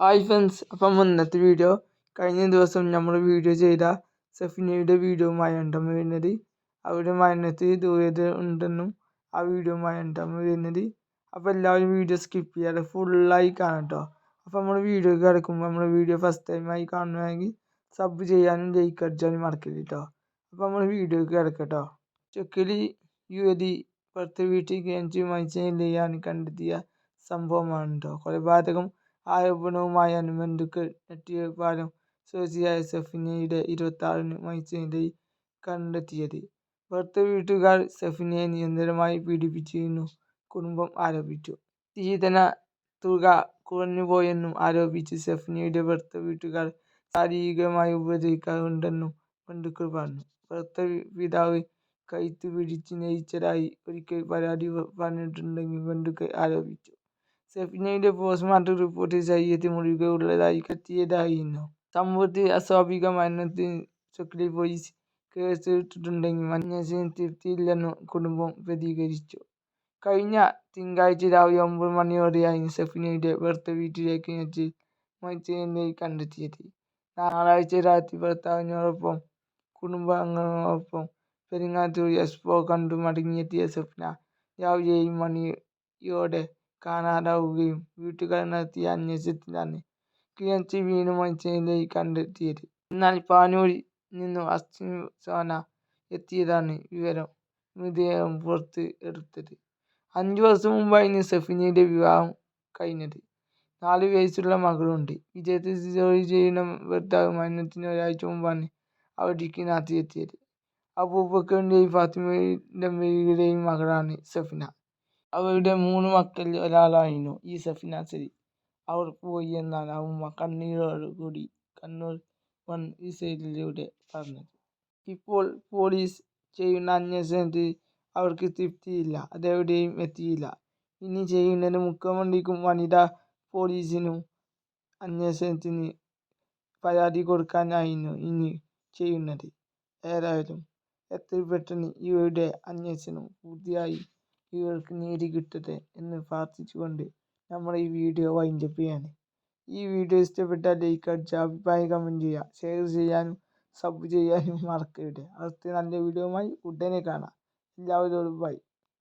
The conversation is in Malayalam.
ഹായ് ഫ്രണ്ട്സ് അപ്പം ഇന്നത്തെ വീഡിയോ കഴിഞ്ഞ ദിവസം നമ്മൾ വീഡിയോ ചെയ്ത സഫിനയുടെ വീഡിയോ ഉണ്ടമ്മ വരുന്നത്. അവരുടെ മരണത്തിൽ ദൂരത ഉണ്ടെന്നും ആ വീഡിയോ ഉണ്ടമ്മ വരുന്നത്. അപ്പോൾ എല്ലാവരും വീഡിയോ സ്കിപ്പ് ചെയ്യാതെ ഫുള്ളായി കാണാം കേട്ടോ അപ്പോൾ നമ്മൾ വീഡിയോ കിടക്കുമ്പോൾ നമ്മൾ വീഡിയോ ഫസ്റ്റ് ടൈമായി കാണുകയാണെങ്കിൽ സബ് ചെയ്യാനും ലൈക്ക് അടിച്ചാലും മറക്കരുത് കേട്ടോ അപ്പോൾ നമ്മൾ വീഡിയോ കിടക്കട്ടോ ചൊക്കലി യുവതി പുറത്ത് വീട്ടിൽ കേന്ദ്രീയ മത്സ്യം കണ്ടെത്തിയ സംഭവമാണ് കേട്ടോ കൊലപാതകം ആരോപണവുമായാണ് ബന്ധുക്കൾ നെറ്റിയപാലം സ്വദേശിയായ സഫിനയുടെ ഇരുപത്താറിന് മരിച്ചതായി കണ്ടെത്തിയത്. ഭർത്ത വീട്ടുകാർ സഫിനയെ നിരന്തരമായി പീഡിപ്പിച്ചിരുന്നു കുടുംബം ആരോപിച്ചു. സ്ത്രീധന തുക കുറഞ്ഞുപോയെന്നും ആരോപിച്ച് സഫിനയുടെ ഭർത്ത വീട്ടുകാർ ശാരീരികമായി ഉപദ്രവിക്കാറുണ്ടെന്നും ബന്ധുക്കൾ പറഞ്ഞു. ഭർത്ത പിതാവ് കഴുത്ത് പിടിച്ച് ഞെരിച്ചതായി ഒരിക്കൽ പരാതി പറഞ്ഞിട്ടുണ്ടെന്നും ബന്ധുക്കൾ ആരോപിച്ചു. സഫീനയുടെ പോസ്റ്റ്മോർട്ടം റിപ്പോർട്ടിൽ ശരീരത്തിൽ മുറിവുകൾ ഉള്ളതായി കണ്ടെത്തിയതായിരുന്നു. സംഭവത്തിൽ അസ്വാഭാവിക മരണത്തിന് ചൊക്ലി പോലീസ് കേസെടുത്തിട്ടുണ്ടെങ്കിൽ അന്വേഷണത്തിൽ തൃപ്തിയില്ലെന്ന് കുടുംബം പ്രതികരിച്ചു. കഴിഞ്ഞ തിങ്കളാഴ്ച രാവിലെ ഒമ്പത് മണിയോടെയായിരുന്നു സെഫിനയുടെ ഭർത്ത വീട്ടിലേക്ക് കിണറ്റിൽ മരിച്ച നിലയിൽ കണ്ടെത്തിയത്. ഞായറാഴ്ച രാത്രി ഭർത്താവിനോടൊപ്പം കുടുംബാംഗങ്ങളോടൊപ്പം പെരിങ്ങാത്തൂർ എക്സ്പോ കണ്ടു മടങ്ങിയെത്തിയ സ്വപ്ന രാവിലെ മണിയോടെ കാണാതാവുകയും വീട്ടുകാർ നടത്തിയ അന്വേഷണത്തിലാണ് കിണറ്റിൽ വീണ് മരിച്ച നിലയിൽ കണ്ടെത്തിയത്. എന്നാൽ പാനൂരിൽ നിന്നും അഗ്നിശമന എത്തിയതാണ് വിവരം മൃതദേഹം പുറത്ത് എടുത്തത്. അഞ്ചു വർഷം മുമ്പായിരുന്നു സഫിനയുടെ വിവാഹം കഴിഞ്ഞത്. നാലു വയസ്സുള്ള മകളുണ്ട്. വിദേശത്ത് ജോലി ചെയ്യുന്ന ഭർത്താവ് മരണത്തിന് ഒരാഴ്ച മുമ്പാണ് അവധിക്ക് നാട്ടിലെത്തിയത്. അബൂബക്കറിന്റെയും ഫാത്തിമ ദമ്പതികളുടെയും മകളാണ് സഫീന. അവരുടെ മൂന്ന് മക്കളിൽ ഒരാളായിരുന്നു ഈ സഫീന സലീം. അവർ പോയി എന്നാണ് അമ്മൂമ്മ കണ്ണീരോടുകൂടി കണ്ണൂർ വൺ വിഷനിലൂടെ പറഞ്ഞത്. ഇപ്പോൾ പോലീസ് ചെയ്യുന്ന അന്വേഷണത്തിൽ അവർക്ക് തൃപ്തിയില്ല. അതെവിടെയും എത്തിയില്ല. ഇനി ചെയ്യുന്നത് മുഖ്യമന്ത്രിക്കും വനിതാ പോലീസിനും അന്വേഷണത്തിന് പരാതി കൊടുക്കാനായിരുന്നു ഇനി ചെയ്യുന്നത് ഏതായാലും എത്രയും പെട്ടെന്ന് ഇവരുടെ അന്വേഷണം പൂർത്തിയായി ഇവർക്ക് നീതി കിട്ടട്ടെ എന്ന് പ്രാർത്ഥിച്ചുകൊണ്ട് നമ്മൾ ഈ വീഡിയോ വൈൻഡപ്പ് ചെയ്യാണ്. ഈ വീഡിയോ ഇഷ്ടപ്പെട്ടാൽ ലൈക്ക് അടിച്ച് അഭിപ്രായം കമന്റ് ചെയ്യുക. ഷെയർ ചെയ്യാനും സബ് ചെയ്യാനും മറക്കരുത്. അടുത്ത നല്ല വീഡിയോയുമായി ഉടനെ കാണാം. എല്ലാവരോടും ബൈ.